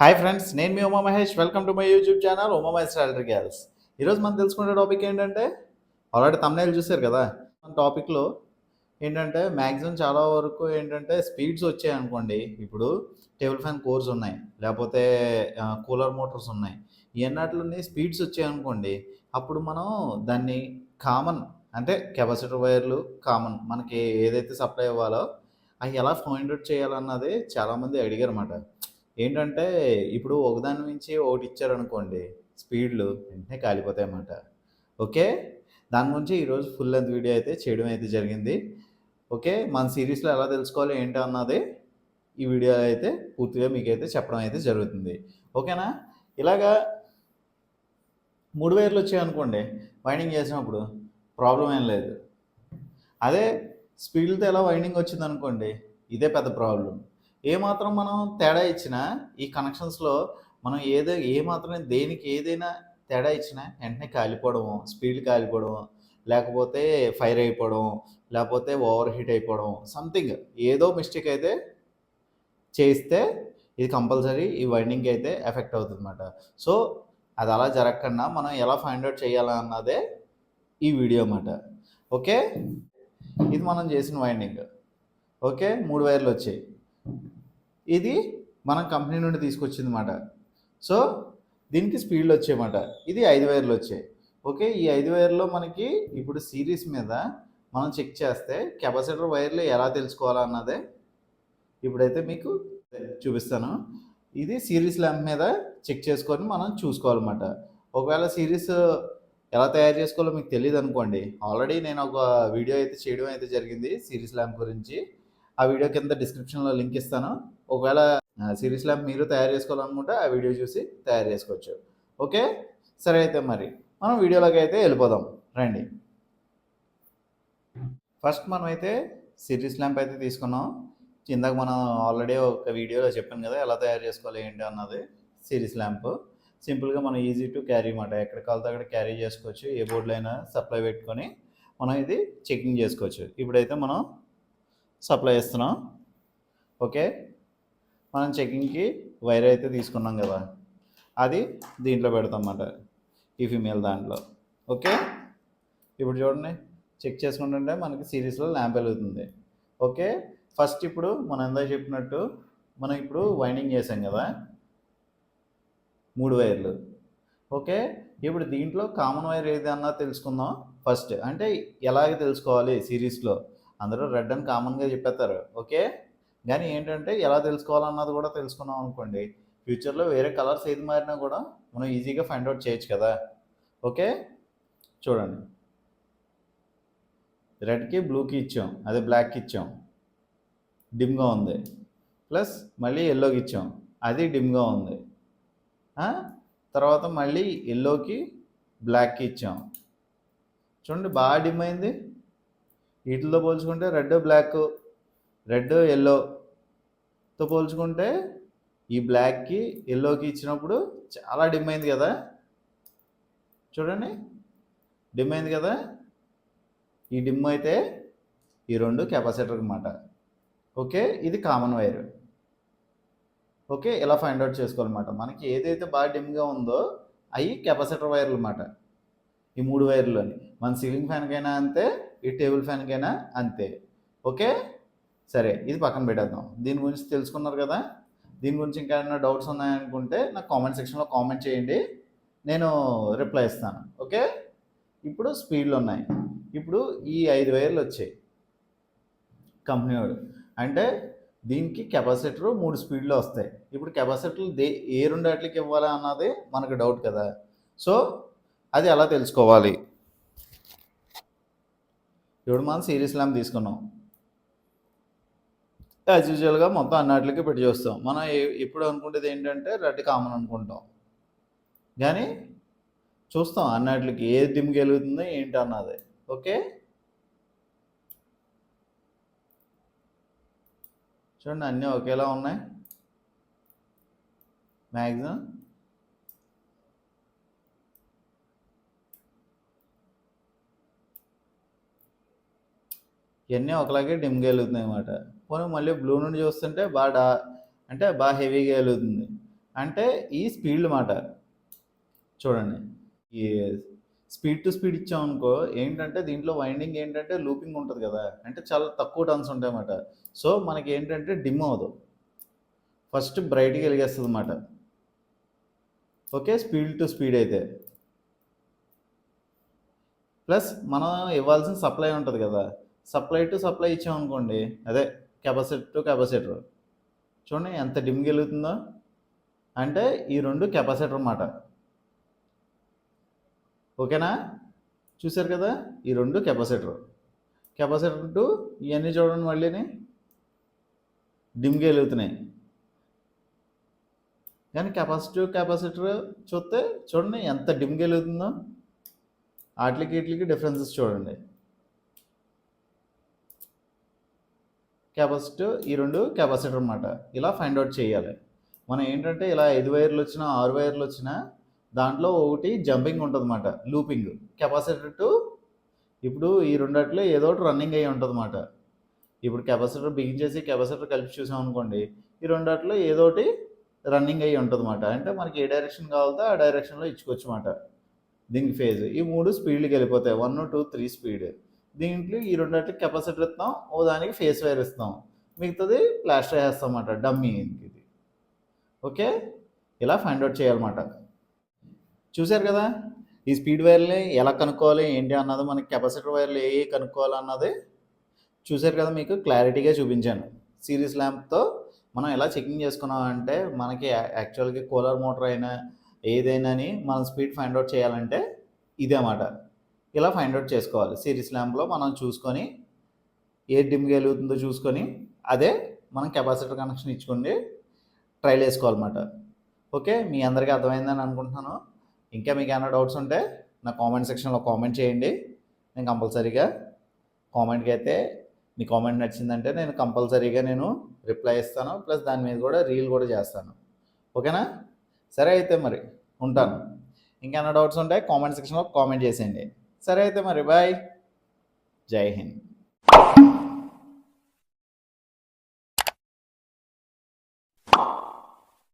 Hi friends నేను మీ Uma Mahesh. Welcome to my YouTube channel Uma Mahesh salary girls ఈరోజు మనం తెలుసుకునే topic ఏంటంటే ఆల్రెడీ తమ్నేలు చూశారు కదా? మన టాపిక్లో ఏంటంటే మ్యాక్సిమం చాలా వరకు ఏంటంటే స్పీడ్స్ వచ్చాయి అనుకోండి. ఇప్పుడు టేబుల్ ఫ్యాన్ కోర్స్ ఉన్నాయి లేకపోతే కూలర్ మోటార్స్ ఉన్నాయి. ఇవన్నీ స్పీడ్స్ వచ్చాయి అనుకోండి. అప్పుడు మనం దాన్ని కామన్ అంటే కెపాసిటర్ వైర్లు కామన్ మనకి ఏదైతే సప్లై ఇవ్వాలో అవి ఎలా ఫైండ్ అవుట్ చేయాలన్నది చాలామంది అడిగారు అన్నమాట ఏంటంటే ఇప్పుడు ఒకదాని నుంచి ఒకటి ఇచ్చారనుకోండి స్పీడ్లు వెంటనే కాలిపోతాయి అన్నమాట ఓకే? దాని గురించి ఈరోజు ఫుల్ లెంత్ వీడియో అయితే చేయడం అయితే జరిగింది. ఓకే? మన సిరీస్లో ఎలా తెలుసుకోవాలి ఏంటి అన్నది ఈ వీడియో అయితే పూర్తిగా మీకైతే చెప్పడం అయితే జరుగుతుంది. ఓకేనా? ఇలాగా మూడు వేర్లు వచ్చాయనుకోండి వైండింగ్ చేసినప్పుడు ప్రాబ్లం ఏం లేదు. అదే స్పీడ్తో ఎలా వైండింగ్ వచ్చింది అనుకోండి ఇదే పెద్ద ప్రాబ్లం ఏ మాత్రం మనం తేడా ఇచ్చినా ఈ కనెక్షన్స్లో మనం ఏదో ఏ మాత్రం దేనికి ఏదైనా తేడా ఇచ్చినా వెంటనే కాలిపోవడము స్పీడ్ కాలిపోవడం లేకపోతే ఫైర్ అయిపోవడం లేకపోతే ఓవర్ హీట్ అయిపోవడం సంథింగ్ ఏదో మిస్టేక్ అయితే చేస్తే ఇది కంపల్సరీ ఈ వైండింగ్ అయితే ఎఫెక్ట్ అవుతుంది అనమాట సో అది అలా జరగకుండా మనం ఎలా ఫైండ్ అవుట్ చేయాలన్నదే ఈ వీడియో అన్నమాట. ఓకే ఇది మనం చేసిన వైండింగ్ ఓకే మూడు వైర్లు వచ్చాయి. ఇది మనం కంపెనీ నుండి తీసుకొచ్చింది మాట సో దీనికి స్పీడ్లు వచ్చాయన్నమాట ఇది ఐదు వైర్లు వచ్చాయి. ఓకే ఈ ఐదు వైర్లో మనకి ఇప్పుడు సిరీస్ మీద మనం చెక్ చేస్తే కెపాసిటర్ వైర్లు ఎలా తెలుసుకోవాలన్నదే ఇప్పుడైతే మీకు చూపిస్తాను. ఇది సిరీస్ ల్యాంప్ మీద చెక్ చేసుకొని మనం చూసుకోవాలన్నమాట. ఒకవేళ సిరీస్ ఎలా తయారు చేసుకోవాలో మీకు తెలియదు అనుకోండి. ఆల్రెడీ నేను ఒక వీడియో అయితే చేయడం అయితే జరిగింది సిరీస్ ల్యాంప్ గురించి. ఆ వీడియో కింద డిస్క్రిప్షన్లో లింక్ ఇస్తాను. ఒకవేళ సిరీస్ ల్యాంప్ మీరు తయారు చేసుకోవాలనుకుంటే ఆ వీడియో చూసి తయారు చేసుకోవచ్చు. ఓకే? సరే అయితే మరి మనం వీడియోలోకి అయితే వెళ్ళిపోదాం. రండి. ఫస్ట్ మనం అయితే సిరీస్ ల్యాంప్ అయితే తీసుకున్నాం. ఇందాక మనం ఆల్రెడీ ఒక వీడియోలో చెప్పాను కదా ఎలా తయారు చేసుకోవాలి ఏంటి అన్నది సిరీస్ ల్యాంప్ సింపుల్గా మనం ఈజీ టు క్యారీ అనమాట ఎక్కడ కావాలితే అక్కడ క్యారీ చేసుకోవచ్చు. ఏ బోర్డులో అయినా సప్లై పెట్టుకొని మనం ఇది చెకింగ్ చేసుకోవచ్చు. ఇప్పుడైతే మనం సప్లై చేస్తున్నాం. ఓకే? మనం చెకింగ్కి వైర్ అయితే తీసుకున్నాం కదా అది దీంట్లో పెడతాం అన్నమాట ఈ ఫిమేల్ దాంట్లో. ఓకే? ఇప్పుడు చూడండి చెక్ చేసుకుంటుంటే మనకి సిరీస్లో ల్యాంప్ వెలుగుతుంది. ఓకే? ఫస్ట్ ఇప్పుడు మనం ఎందాక చెప్పినట్టు మనం ఇప్పుడు వైండింగ్ చేసాం కదా మూడు వైర్లు. ఓకే? ఇప్పుడు దీంట్లో కామన్ వైర్ ఏది అన్నా తెలుసుకుందాం ఫస్ట్. అంటే ఎలాగ తెలుసుకోవాలి సిరీస్లో? అందరూ రెడ్ అని కామన్గా చెప్పేస్తారు. ఓకే? కానీ ఏంటంటే ఎలా తెలుసుకోవాలన్నది కూడా తెలుసుకున్నాం అనుకోండి. ఫ్యూచర్లో వేరే కలర్స్ ఏది మారినా కూడా మనం ఈజీగా ఫైండ్ అవుట్ చేయొచ్చు కదా. ఓకే? చూడండి. రెడ్కి బ్లూకి ఇచ్చాం. అదే బ్లాక్కి ఇచ్చాం. డిమ్గా ఉంది. ప్లస్ మళ్ళీ ఎల్లోకి ఇచ్చాం. అది డిమ్గా ఉంది. తర్వాత మళ్ళీ ఎల్లోకి బ్లాక్కి ఇచ్చాం. చూడండి బాగా డిమ్ అయింది. వీటితో పోల్చుకుంటే రెడ్ బ్లాక్ రెడ్ ఎల్లో తో పోల్చుకుంటే ఈ బ్లాక్కి ఎల్లోకి ఇచ్చినప్పుడు చాలా డిమ్ అయింది కదా. చూడండి. డిమ్ అయింది కదా. ఈ డిమ్ అయితే ఈ రెండు కెపాసిటర్ అనమాట ఓకే? ఇది కామన్ వైర్ ఓకే? ఇలా ఫైండ్ అవుట్ చేసుకోవాలన్నమాట. మనకి ఏదైతే బాగా డిమ్గా ఉందో అవి కెపాసిటర్ వైర్లు అన్నమాట. ఈ మూడు వైర్లోని మన సీలింగ్ ఫ్యాన్కైనా అంతే ఈ టేబుల్ ఫ్యాన్కైనా అంతే. ఓకే? సరే ఇది పక్కన పెట్టేద్దాం. దీని గురించి తెలుసుకున్నారు కదా? దీని గురించి ఇంకా ఏమైనా డౌట్స్ ఉన్నాయనుకుంటే నాకు కామెంట్ సెక్షన్లో కామెంట్ చేయండి. నేను రిప్లై ఇస్తాను. ఓకే? ఇప్పుడు స్పీడ్లు ఉన్నాయి. ఇప్పుడు ఈ ఐదు వైర్లు వచ్చాయి. కంపెనీ వాడు అంటే దీనికి కెపాసిటర్ మూడు స్పీడ్లో వస్తాయి. ఇప్పుడు కెపాసిటర్లు దే ఏ రెండు వాటికి ఇవ్వాలి అన్నది మనకు డౌట్ కదా. సో అది ఎలా తెలుసుకోవాలి? ఇప్పుడు మనం సిరీస్ ల్యాంప్ తీసుకున్నాం. యాజ్ యూజువల్గా మొత్తం అన్నిటికి పెట్టి చూస్తాం. మనం ఇప్పుడు ఎప్పుడు అనుకుంటేది ఏంటంటే రెడ్ కామన్ అనుకుంటాం. కానీ చూస్తాం అన్నిటికి ఏది దిమ్గలుగుతుందో ఏంటి అన్నది. ఓకే? చూడండి అన్నీ ఒకేలా ఉన్నాయి. మ్యాక్సిమం ఇవన్నీ ఒకలాగే డిమ్ గెలుగుతున్నాయి అన్నమాట. పోనీ మళ్ళీ బ్లూ నుండి చూస్తుంటే బాగా డా అంటే బాగా హెవీగా వెలుగుతుంది అంటే ఈ స్పీడ్ మాట. చూడండి. ఈ స్పీడ్ టు స్పీడ్ ఇచ్చామనుకో ఏంటంటే దీంట్లో వైండింగ్ ఏంటంటే లూపింగ్ ఉంటుంది కదా. అంటే చాలా తక్కువ టర్న్స్ ఉంటాయన్నమాట సో మనకి ఏంటంటే డిమ్ అవ్వదు. ఫస్ట్ బ్రైట్గా వెలిగేస్తుంది అన్నమాట. ఓకే స్పీడ్ టు స్పీడ్ అయితే. ప్లస్ మనం ఇవ్వాల్సిన సప్లై ఉంటుంది కదా. సప్లై టు సప్లై ఇచ్చామనుకోండి అదే కెపాసిటర్ కెపాసిటర్. చూడండి ఎంత డిమ్ గెలుగుతుందో అంటే ఈ రెండు కెపాసిటర్ అన్నమాట ఓకేనా? చూసారు కదా? ఈ రెండు కెపాసిటర్. కెపాసిటర్ టు ఇవన్నీ చూడండి మళ్ళీని. డిమ్గా వెలుగుతున్నాయి కానీ కెపాసిటివ్ కెపాసిటర్ చూస్తే చూడండి ఎంత డిమ్గా వెలుగుతుందో వాటికి వీటికి డిఫరెన్సెస్ చూడండి. కెపాసిటర్ ఈ రెండు కెపాసిటర్ అనమాట ఇలా ఫైండ్ అవుట్ చేయాలి. మనం ఏంటంటే ఇలా ఐదు వైర్లు వచ్చినా ఆరు వైర్లు వచ్చినా దాంట్లో ఒకటి జంపింగ్ ఉంటుందన్నమాట లూపింగ్ కెపాసిటర్ టు ఇప్పుడు ఈ రెండట్లో ఏదో ఒకటి రన్నింగ్ అయ్యి ఉంటుందన్నమాట. ఇప్పుడు కెపాసిటర్ బిగించేసి కెపాసిటర్ కలిపి చూసాం అనుకోండి ఈ రెండట్లో ఏదో ఒకటి రన్నింగ్ అయ్యి ఉంటుందన్నమాట. అంటే మనకి ఏ డైరెక్షన్ కావాలో ఆ డైరెక్షన్లో ఇచ్చుకోవచ్చు అన్నమాట దీనికి ఫేజ్ ఈ మూడు స్పీడ్కి వెళ్ళిపోతాయి. వన్ టూ త్రీ స్పీడ్ దీంట్లో ఈ రెండు కెపాసిటర్ ఇస్తాం ఓ దానికి ఫేస్ వైర్ ఇస్తాం మిగతాది ప్లాస్టర్ వేస్తాం అన్నమాట డమ్మీ ఇది. ఓకే? ఇలా ఫైండ్ అవుట్ చేయాలన్నమాట. చూశారు కదా? ఈ స్పీడ్ వైర్ని ఎలా కనుక్కోవాలి ఏంటి అన్నది మనకి కెపాసిటర్ వైర్లు ఏ కనుక్కోవాలన్నది కనుక్కోవాలి అన్నది చూశారు కదా మీకు? క్లారిటీగా చూపించాను. సిరీస్ ల్యాంప్తో మనం ఎలా చెకింగ్ చేసుకున్నామంటే మనకి యాక్చువల్గా కూలర్ మోటార్ అయినా ఏదైనా మనం స్పీడ్ ఫైండ్ అవుట్ చేయాలంటే ఇదే మాట ఇలా ఫైండ్ అవుట్ చేసుకోవాలి. సిరీస్ ల్యాంప్లో మనం చూసుకొని ఏ డిమ్గా వెలుగుతుందో చూసుకొని అదే మనం కెపాసిటర్ కనెక్షన్ ఇచ్చుకోండి ట్రైల్ వేసుకోవాలన్నమాట ఓకే? మీ అందరికీ అర్థమైందని అనుకుంటున్నాను. ఇంకా మీకు ఏమైనా డౌట్స్ ఉంటే నా కామెంట్ సెక్షన్లో కామెంట్ చేయండి. నేను కంపల్సరీగా కామెంట్కి అయితే మీ కామెంట్ నచ్చిందంటే నేను కంపల్సరీగా నేను రిప్లై ఇస్తాను. ప్లస్ దాని మీద కూడా రీల్ కూడా చేస్తాను. ఓకేనా? సరే అయితే మరి ఉంటాను. ఇంకేమైనా డౌట్స్ ఉంటే కామెంట్ సెక్షన్లో కామెంట్ చేసేయండి. సరే అయితే మరి బాయ్ జై హింద్.